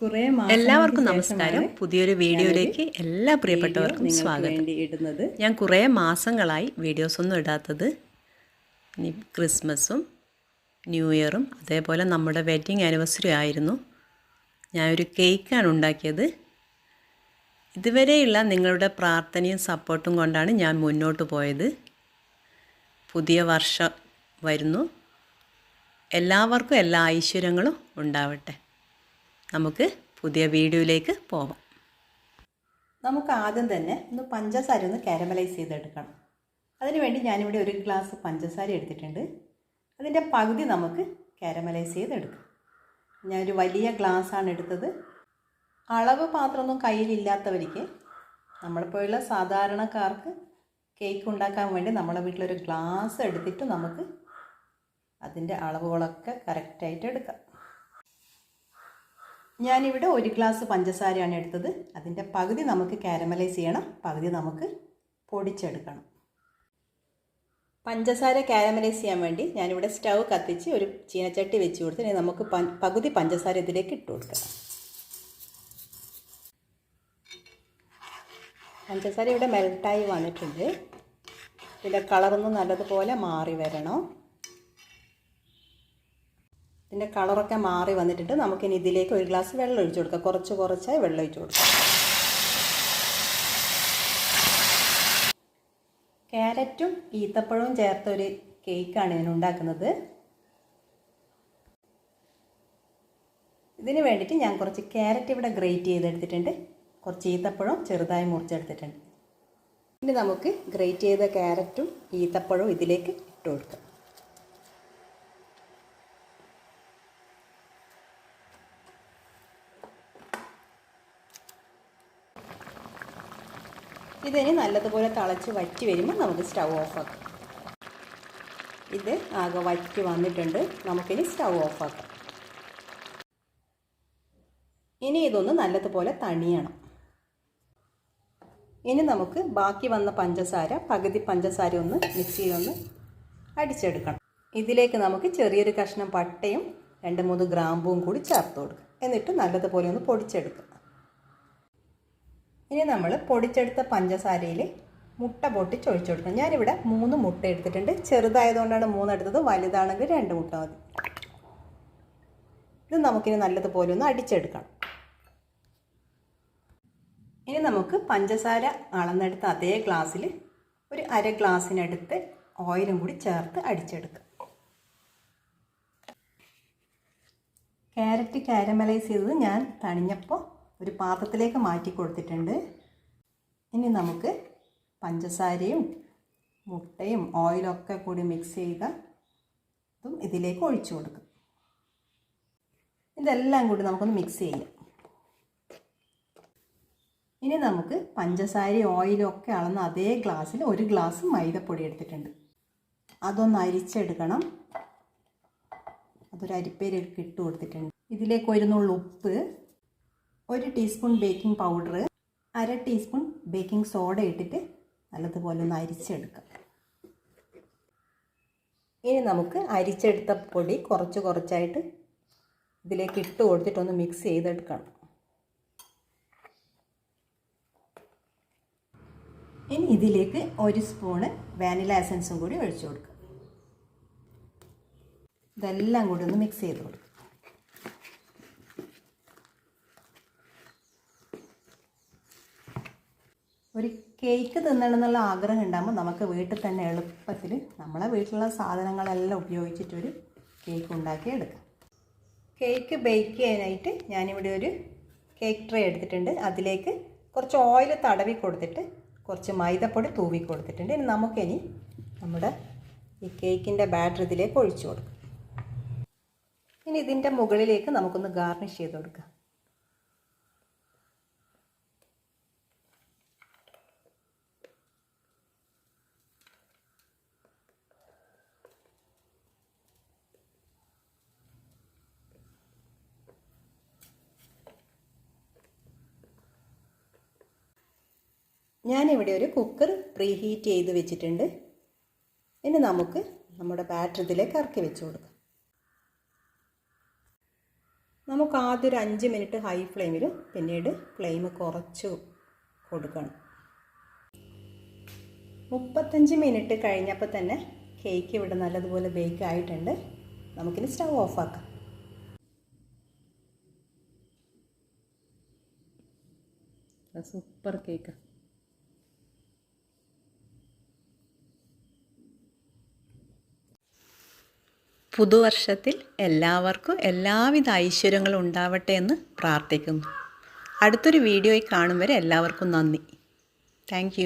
കുറേ എല്ലാവർക്കും നമസ്കാരം. പുതിയൊരു വീഡിയോയിലേക്ക് എല്ലാ പ്രിയപ്പെട്ടവർക്കും സ്വാഗതം. ഇടുന്നത് ഞാൻ കുറേ മാസങ്ങളായി വീഡിയോസ് ഒന്നും ഇടാത്തത്. ഇനി ക്രിസ്മസും ന്യൂ ഇയറും അതേപോലെ നമ്മുടെ വെഡ്ഡിങ് ആനിവേഴ്സറി ആയിരുന്നു. ഞാനൊരു കേക്കാണ് ഉണ്ടാക്കിയത്. ഇതുവരെയുള്ള നിങ്ങളുടെ പ്രാർത്ഥനയും സപ്പോർട്ടും കൊണ്ടാണ് ഞാൻ മുന്നോട്ട് പോയത്. പുതിയ വർഷം വരുന്നു. എല്ലാവർക്കും എല്ലാ ഐശ്വര്യങ്ങളും ഉണ്ടാവട്ടെ. നമുക്ക് പുതിയ വീഡിയോയിലേക്ക് പോവാം. നമുക്ക് ആദ്യം തന്നെ ഒന്ന് പഞ്ചസാര ഒന്ന് കാരമലൈസ് ചെയ്തെടുക്കണം. അതിനുവേണ്ടി ഞാനിവിടെ ഒരു ഗ്ലാസ് പഞ്ചസാര എടുത്തിട്ടുണ്ട്. അതിന്റെ പകുതി നമുക്ക് കാരമലൈസ് ചെയ്തെടുക്കാം. ഞാനൊരു വലിയ ഗ്ലാസ്സാണ് എടുത്തത്. അളവ് പാത്രമൊന്നും കയ്യിലില്ലാത്തവർക്ക് നമ്മളിപ്പോഴുള്ള സാധാരണക്കാർക്ക് കേക്ക് ഉണ്ടാക്കാൻ വേണ്ടി നമ്മളെ വീട്ടിലൊരു ഗ്ലാസ് എടുത്തിട്ട് നമുക്ക് അതിന്റെ അളവുകളൊക്കെ കറക്റ്റായിട്ട് എടുക്കാം. ഞാനിവിടെ ഒരു ഗ്ലാസ് പഞ്ചസാരയാണ് എടുത്തത്. അതിന്റെ പകുതി നമുക്ക് കാരമലൈസ് ചെയ്യണം. പകുതി നമുക്ക് പൊടിച്ചെടുക്കണം. പഞ്ചസാര കാരമലൈസ് ചെയ്യാൻ വേണ്ടി ഞാനിവിടെ സ്റ്റൗ കത്തിച്ച് ഒരു ചീനച്ചട്ടി വെച്ച് കൊടുത്ത് നമുക്ക് പകുതി പഞ്ചസാര ഇതിലേക്ക് ഇട്ട് കൊടുക്കണം പഞ്ചസാര ഇവിടെ മെൽട്ടായി വന്നിട്ടുണ്ട്. ഇതിന്റെ കളറൊന്നും നല്ലതുപോലെ മാറി വരണം. ഇതിന്റെ കളറൊക്കെ മാറി വന്നിട്ടുണ്ട്. നമുക്കിനി ഇതിലേക്ക് ഒരു ഗ്ലാസ് വെള്ളം ഒഴിച്ചു കൊടുക്കാം. കുറച്ച് കുറച്ചായി വെള്ളം ഒഴിച്ചു കൊടുക്കാം. ക്യാരറ്റും ഈത്തപ്പഴവും ചേർത്ത ഒരു കേക്കാണ് ഞാൻ ഉണ്ടാക്കുന്നത്. ഇതിന് വേണ്ടിയിട്ട് ഞാൻ കുറച്ച് ക്യാരറ്റ് ഇവിടെ ഗ്രേറ്റ് ചെയ്തെടുത്തിട്ടുണ്ട്. കുറച്ച് ഈത്തപ്പഴവും ചെറുതായി മുറിച്ചെടുത്തിട്ടുണ്ട്. ഇനി നമുക്ക് ഗ്രേറ്റ് ചെയ്ത ക്യാരറ്റും ഈത്തപ്പഴവും ഇതിലേക്ക് ഇട്ട് കൊടുക്കാം. ഇതിനി നല്ലതുപോലെ തിളച്ച് വറ്റി വരുമ്പോൾ നമുക്ക് സ്റ്റൗ ആക്കാം. ഇത് ആകെ വറ്റി വന്നിട്ടുണ്ട്. നമുക്കിനി സ്റ്റൗ ആക്കാം. ഇനി ഇതൊന്ന് നല്ലതുപോലെ തണിയണം. ഇനി നമുക്ക് ബാക്കി വന്ന പഞ്ചസാര പകുതി പഞ്ചസാര ഒന്ന് മിക്സിയിലൊന്ന് അടിച്ചെടുക്കണം. ഇതിലേക്ക് നമുക്ക് ചെറിയൊരു കഷ്ണം പട്ടയും രണ്ട് മൂന്ന് ഗ്രാമ്പും കൂടി ചേർത്ത് കൊടുക്കുക എന്നിട്ട് നല്ലതുപോലെ ഒന്ന് പൊടിച്ചെടുക്കുക ഇനി നമ്മൾ പൊടിച്ചെടുത്ത പഞ്ചസാരയിൽ മുട്ട പൊട്ടിച്ച് ഒഴിച്ചു കൊടുക്കണം. ഞാനിവിടെ മൂന്ന് മുട്ട എടുത്തിട്ടുണ്ട്. ചെറുതായതുകൊണ്ടാണ് മൂന്ന് എടുത്തത്. വലുതാണെങ്കിൽ രണ്ട് മുട്ട മതി. ഇത് നമുക്കിനി നല്ലതുപോലെ ഒന്ന് അടിച്ചെടുക്കണം. ഇനി നമുക്ക് പഞ്ചസാര അളന്നെടുത്ത അതേ ഗ്ലാസ്സിൽ ഒരു അര ഗ്ലാസ്സിനടുത്ത് ഓയിലും കൂടി ചേർത്ത് അടിച്ചെടുക്കുക ക്യാരറ്റ് കാരമലൈസ് ചെയ്തത് ഞാൻ തണിഞ്ഞപ്പോൾ ഒരു പാത്രത്തിലേക്ക് മാറ്റി കൊടുത്തിട്ടുണ്ട്. ഇനി നമുക്ക് പഞ്ചസാരയും മുട്ടയും ഓയിലൊക്കെ കൂടി മിക്സ് ചെയ്ത ഇതും ഇതിലേക്ക് ഒഴിച്ചു കൊടുക്കും. ഇതെല്ലാം കൂടി നമുക്കൊന്ന് മിക്സ് ചെയ്യാം. ഇനി നമുക്ക് പഞ്ചസാരയും ഓയിലൊക്കെ അളന്ന് അതേ ഗ്ലാസ്സിൽ ഒരു ഗ്ലാസ് മൈദപ്പൊടി എടുത്തിട്ടുണ്ട്. അതൊന്ന് അരിച്ചെടുക്കണം. അതൊരു അരിപ്പേരിലേക്ക് ഇട്ട് കൊടുത്തിട്ടുണ്ട്. ഇതിലേക്ക് ഒരു നുള്ളു ഉപ്പ് ഒരു ടീസ്പൂൺ ബേക്കിംഗ് പൗഡർ അര ടീസ്പൂൺ ബേക്കിംഗ് സോഡ ഇട്ടിട്ട് നല്ലതുപോലെ ഒന്ന് അരിച്ചെടുക്കാം. ഇനി നമുക്ക് അരിച്ചെടുത്ത പൊടി കുറച്ച് കുറച്ചായിട്ട് ഇതിലേക്ക് ഇട്ട് കൊടുത്തിട്ടൊന്ന് മിക്സ് ചെയ്തെടുക്കണം. ഇനി ഇതിലേക്ക് ഒരു സ്പൂണ് വാനില എസൻസും കൂടി ഒഴിച്ചു കൊടുക്കുക ഇതെല്ലാം കൂടി ഒന്ന് മിക്സ് ചെയ്ത് കൊടുക്കുക ഒരു കേക്ക് തിന്നണമെന്നുള്ള ആഗ്രഹം ഉണ്ടാകുമ്പോൾ നമുക്ക് വീട്ടിൽ തന്നെ എളുപ്പത്തിൽ നമ്മളെ വീട്ടിലുള്ള സാധനങ്ങളെല്ലാം ഉപയോഗിച്ചിട്ടൊരു കേക്ക് ഉണ്ടാക്കി എടുക്കാം. കേക്ക് ബേക്ക് ചെയ്യാനായിട്ട് ഞാനിവിടെ ഒരു കേക്ക് ട്രേ എടുത്തിട്ടുണ്ട്. അതിലേക്ക് കുറച്ച് ഓയിൽ തടവി കൊടുത്തിട്ട് കുറച്ച് മൈദപ്പൊടി തൂവി കൊടുത്തിട്ടുണ്ട്. ഇനി നമുക്കിനി നമ്മുടെ ഈ കേക്കിന്റെ ബാറ്റർ ഇതിലേക്ക് ഒഴിച്ചു കൊടുക്കാം. ഇനി ഇതിന്റെ മുകളിലേക്ക് നമുക്കൊന്ന് ഗാർണിഷ് ചെയ്ത് കൊടുക്കാം. ഞാനിവിടെ ഒരു കുക്കർ പ്രീ ഹീറ്റ് ചെയ്ത് വെച്ചിട്ടുണ്ട്. ഇനി നമുക്ക് നമ്മുടെ ബാറ്റർ ഇറക്കി വെച്ച് കൊടുക്കാം. നമുക്ക് ആദ്യം ഒരു അഞ്ച് മിനിറ്റ് ഹൈ ഫ്ലെയിമിൽ പിന്നീട് ഫ്ലെയിം കുറച്ച് കൊടുക്കണം. മുപ്പത്തഞ്ച് മിനിറ്റ് കഴിഞ്ഞപ്പോൾ തന്നെ കേക്ക് ഇവിടെ നല്ലതുപോലെ ബേക്ക് ആയിട്ടുണ്ട്. നമുക്കിനി സ്റ്റവ് ഓഫാക്കാം സൂപ്പർ കേക്ക് പുതുവർഷത്തിൽ എല്ലാവർക്കും എല്ലാവിധ ഐശ്വര്യങ്ങളും ഉണ്ടാവട്ടെ എന്ന് പ്രാർത്ഥിക്കുന്നു. അടുത്തൊരു വീഡിയോയിൽ കാണും വരെ എല്ലാവർക്കും നന്ദി. താങ്ക്